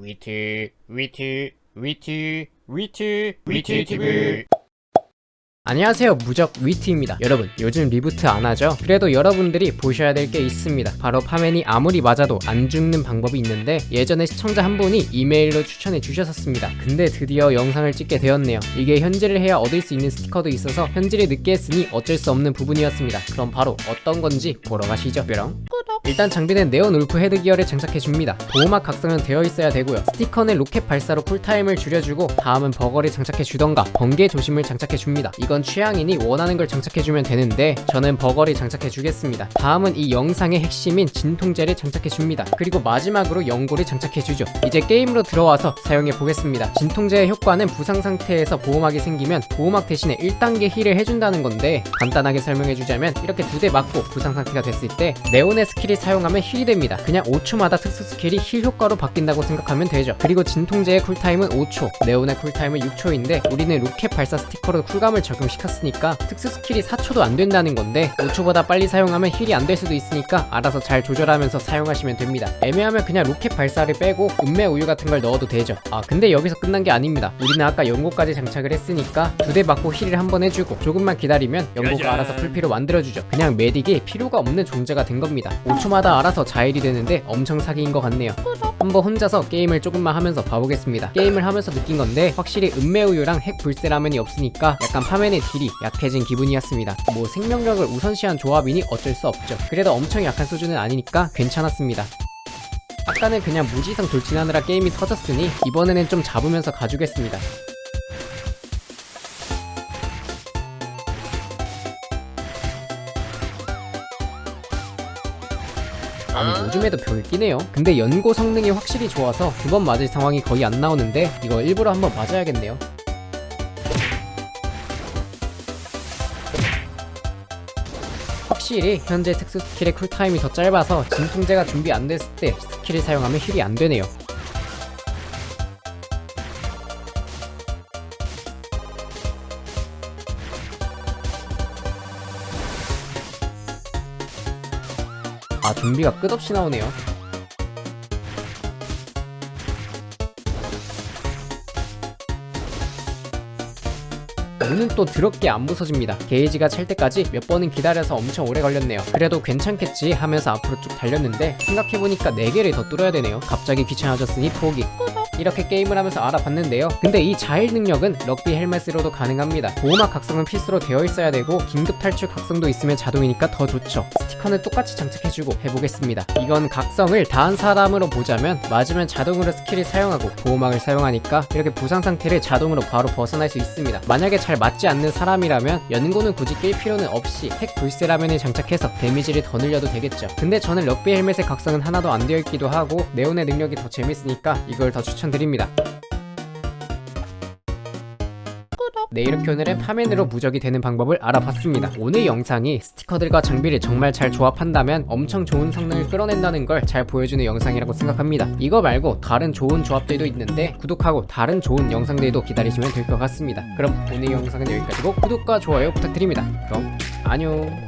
위트 위트 위트 위트 위트 TV 안녕하세요. 무적 위트입니다. 여러분 요즘 리부트 안 하죠? 그래도 여러분들이 보셔야 될 게 있습니다. 바로 파맨이 아무리 맞아도 안 죽는 방법이 있는데 예전에 시청자 한 분이 이메일로 추천해 주셨었습니다. 근데 드디어 영상을 찍게 되었네요. 이게 현질을 해야 얻을 수 있는 스티커도 있어서 현질을 늦게 했으니 어쩔 수 없는 부분이었습니다. 그럼 바로 어떤 건지 보러 가시죠. 뾰롱 일단 장비는 네온 울프 헤드 기어를 장착해줍니다. 보호막 각성은 되어 있어야 되고요. 스티커는 로켓 발사로 쿨타임을 줄여주고 다음은 버거를 장착해주던가 번개 조심을 장착해줍니다. 이건 취향이니 원하는 걸 장착해주면 되는데 저는 버거를 장착해주겠습니다. 다음은 이 영상의 핵심인 진통제를 장착해줍니다. 그리고 마지막으로 연고를 장착해주죠. 이제 게임으로 들어와서 사용해보겠습니다. 진통제의 효과는 부상 상태에서 보호막이 생기면 보호막 대신에 1단계 힐을 해준다는 건데 간단하게 설명해주자면 이렇게 두 대 맞고 부상 상태가 됐을 때 네온의 스킬이 사용하면 힐이 됩니다. 그냥 5초마다 특수 스킬이 힐 효과로 바뀐다고 생각하면 되죠. 그리고 진통제의 쿨타임은 5초 네온의 쿨타임은 6초인데 우리는 로켓 발사 스티커로 쿨감을 적용시켰으니까 특수 스킬이 4초도 안 된다는 건데 5초보다 빨리 사용하면 힐이 안 될 수도 있으니까 알아서 잘 조절하면서 사용하시면 됩니다. 애매하면 그냥 로켓 발사를 빼고 음메 우유 같은 걸 넣어도 되죠. 아 근데 여기서 끝난 게 아닙니다. 우리는 아까 연고까지 장착을 했으니까 두 대 맞고 힐을 한 번 해주고 조금만 기다리면 연고가. 알아서 풀피로 만들어주죠. 그냥 메딕이 필요가 없는 존재가 된 겁니다. 5초 마다 알아서 자일이 되는데 엄청 사기인 것 같네요. 한번 혼자서 게임을 조금만 하면서 봐보겠습니다. 게임을 하면서 느낀 건데 확실히 음메우유랑 핵 불새 라면이 없으니까 약간 파맨의 딜이 약해진 기분이었습니다. 뭐 생명력을 우선시한 조합이니 어쩔 수 없죠. 그래도 엄청 약한 수준은 아니니까 괜찮았습니다. 아까는 그냥 무지성 돌진하느라 게임이 터졌으니 이번에는 좀 잡으면서 가주겠습니다 아니 요즘에도 벽을 끼네요. 근데 연고 성능이 확실히 좋아서 두 번 맞을 상황이 거의 안 나오는데 이거 일부러 한번 맞아야겠네요. 확실히 현재 특수 스킬의 쿨타임이 더 짧아서 진통제가 준비 안 됐을 때 스킬을 사용하면 힐이 안 되네요 아 좀비가 끝없이 나오네요 문은 또 더럽게 안 부서집니다. 게이지가 찰 때까지 몇 번은 기다려서 엄청 오래 걸렸네요. 그래도 괜찮겠지 하면서 앞으로 쭉 달렸는데 생각해보니까 4개를 더 뚫어야 되네요. 갑자기 귀찮아졌으니 포기. 이렇게 게임을 하면서 알아봤는데요. 근데 이 자일 능력은 럭비 헬멧으로도 가능합니다. 보호막 각성은 필수로 되어 있어야 되고 긴급 탈출 각성도 있으면 자동이니까 더 좋죠. 스티커는 똑같이 장착해주고 해보겠습니다. 이건 각성을 다한 사람으로 보자면 맞으면 자동으로 스킬을 사용하고 보호막을 사용하니까 이렇게 부상 상태를 자동으로 바로 벗어날 수 있습니다. 만약에 잘 맞지 않는 사람이라면 연고는 굳이 낄 필요는 없이 핵 불세 라면을 장착해서 데미지를 더 늘려도 되겠죠. 근데 저는 럭비 헬멧의 각성은 하나도 안 되어 있기도 하고 네온의 능력이 더 재밌으니까 이걸 더 추천드립니다. 네 이렇게 오늘은 파맨으로 무적이 되는 방법을 알아봤습니다. 오늘 영상이 스티커들과 장비를 정말 잘 조합한다면 엄청 좋은 성능을 끌어낸다는 걸 잘 보여주는 영상이라고 생각합니다. 이거 말고 다른 좋은 조합들도 있는데 구독하고 다른 좋은 영상들도 기다리시면 될 것 같습니다. 그럼 오늘 영상은 여기까지고 구독과 좋아요 부탁드립니다. 그럼 안녕